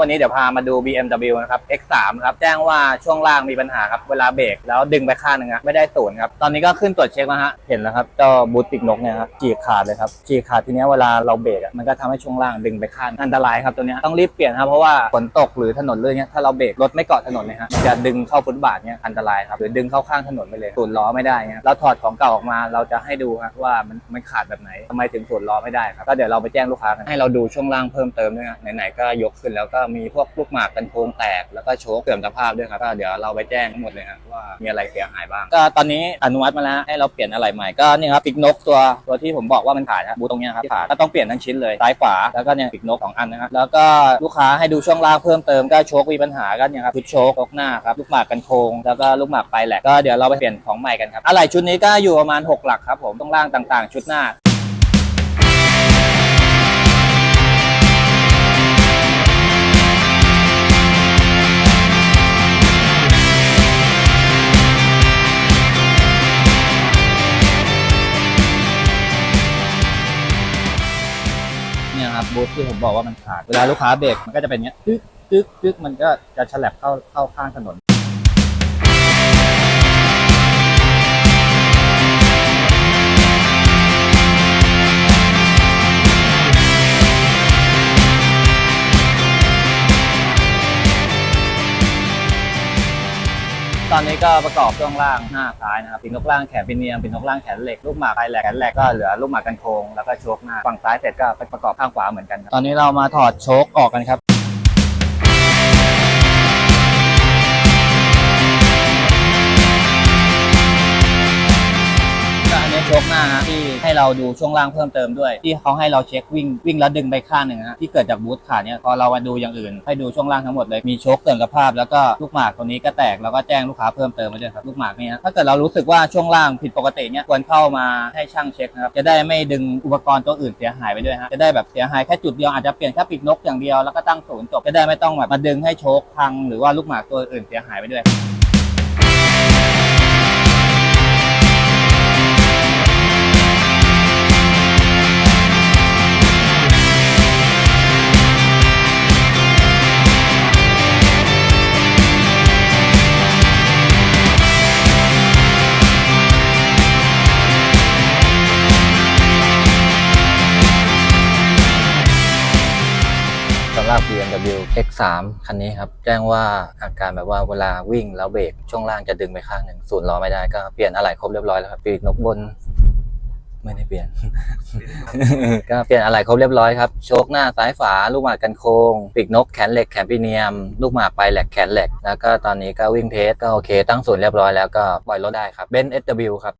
วันนี้เดี๋ยวพามาดู BMW นะครับ X3 ครับแจ้งว่าช่วงล่างมีปัญหาครับเวลาเบรกแล้วดึงไปข้างหนึงอะไม่ได้ศูนย์ครับตอนนี้ก็ขึ้นตรวจเช็คแล้วฮะเห็นแล้วครับเจ้าบูติกนกเนี่ยครับฉีกขาดเลยครับฉีกขาดทีเนี้ยเวลาเราเบรกอะมันก็ทำให้ช่วงล่างดึงไปข้างอันตรายครับตัวเนี้ยต้องรีบเปลี่ยนครับเพราะว่าฝนตกหรือถนนลื่นเนี้ยถ้าเราเบรกรถไม่เกาะถนนเลยฮะจะดึงเข้าฟุตบาทเนี้ยอันตรายครับหรือดึงเข้าข้างถนนไปเลยศูนย์ล้อไม่ได้เงี้ยเราถอดของเก่าออกมาเราจะให้ดูครับว่ามันมันขาดแบบไหนทำไมถึงศูนย์ล้อไม่ได้ครับก็เดี๋ยวเราไปแจ้งลูกค้ากันให้เราดูช่วงล่างเพิ่มเติมด้วยนะไหนๆก็ยกขึ้นแล้วก็มีพวกลูกหมากกันโค้งแตกแล้วก็โชคเสื่อมสภาพด้วยครับก็เดี๋ยวเราไปแจ้งทั้งหมดเลยครับว่ามีอะไรเสียหายบ้าง ก็ตอนนี้อนุมัติมาแล้วให้เราเปลี่ยนอะไรใหม่ก็นี่ครับปีกนกตัวตัวที่ผมบอกว่ามันขาดนะบูตรงเนี้ยครับที่ขาดก็ต้องเปลี่ยนทั้งชิ้นเลยซ้ายขวาแล้วก็เนี่ยปีกนกสองอันนะครับแล้วก็ลูกค้าให้ดูช่วงล่างเพิ่มเติมก็โชคมีปัญหากันเนี่ยครับชุดโชคโชคหน้าครับลูกหมากกันโค้งแล้วก็ลูกหมากปลายแหลกก็เดี๋ยวเราไปเปลี่ยนของใหม่กันครับอะไรชุดนี้ก็อยู่ประมาณหกหลักครับผมต้องล่างต่างๆ ชุดหน้า ครับบูธที่ผมบอกว่ามันขาดเวลาลูกค้าเบรกมันก็จะเป็นเงี้ยตึ๊กตึ๊กตึ๊กมันก็จะฉลับเข้าเข้าข้างถนน ตอนนี้ก็ประกอบช่วงล่างหน้าซ้ายนะครับปีนนกล่างแขนปีเนียมปีนนกล่างแขนเหล็กลูกหมากปลายแหลกแขนแหลกก็เหลือลูกหมากกันโครงแล้วก็โชคหน้าฝั่งซ้ายเสร็จก็ไปประกอบข้างขวาเหมือนกันครับตอนนี้เรามาถอดโชคออกกันครับ โชคหน้าฮะที่ให้เราดูช่วงล่างเพิ่มเติมด้วย ที่เขาให้เราเช็ควิ่งวิ่งแล้วดึงไปข้างหนึ่งฮะที่เกิดจากบูทขาดเนี่ยพอเรามาดูอย่างอื่น ให้ดูช่วงล่างทั้งหมดเลยมีโชคเสื่อมสภาพ แล้วก็ลูกหมากตัวนี้ก็แตกแล้วก็แจ้งลูกค้าเพิ่มเติมมาด้วยครับลูกหมากนี่ฮะถ้าเกิดเรารู้สึกว่าช่วงล่างผิดปกติเนี่ยควรเข้ามาให้ช่างเช็คนะครับจะได้ไม่ดึงอุปกรณ์ตัวอื่นเสียหายไปด้วยฮะจะได้แบบเสียหายแค่จุดเดียวอาจจะเปลี่ยนแค่ปีกนกอย่างเดียวแล้วก็ตั้งศูนย์จบจะได้ไม่ต้องแบบมาดึงให้โชคพังหรือว่าลูกหมากตัวอื่นเสียหายไปด้วยำหรับ BMW X3 คันนี้ครับ แจ้งว่าอาการแบบว่าเวลาวิ่งแล้วเบรกช่วงล่างจะดึงไปข้างหนึ่งศูนย์ล้อไม่ได้ก็เปลี่ยนอะไหล่ครบเรียบร้อยแล้วครับปีกนกบน ไม่ได้เปลี่ยน ก็เปลี่ยนอะไหล่ครบเรียบร้อยครับโชคหน้าซ้ายฝาลูกหมากกันโค้งปีกนกแขนเหล็กแขนปีเนียม ลูกหมากไปแหลกแขนเหล็กแล้วก็ตอนนี้ก็วิ่งเทสก็โอเคตั้งศูนย์เรียบร้อยแล้วก็ปล่อยรถได้ครับเบนซ์ SW ครับ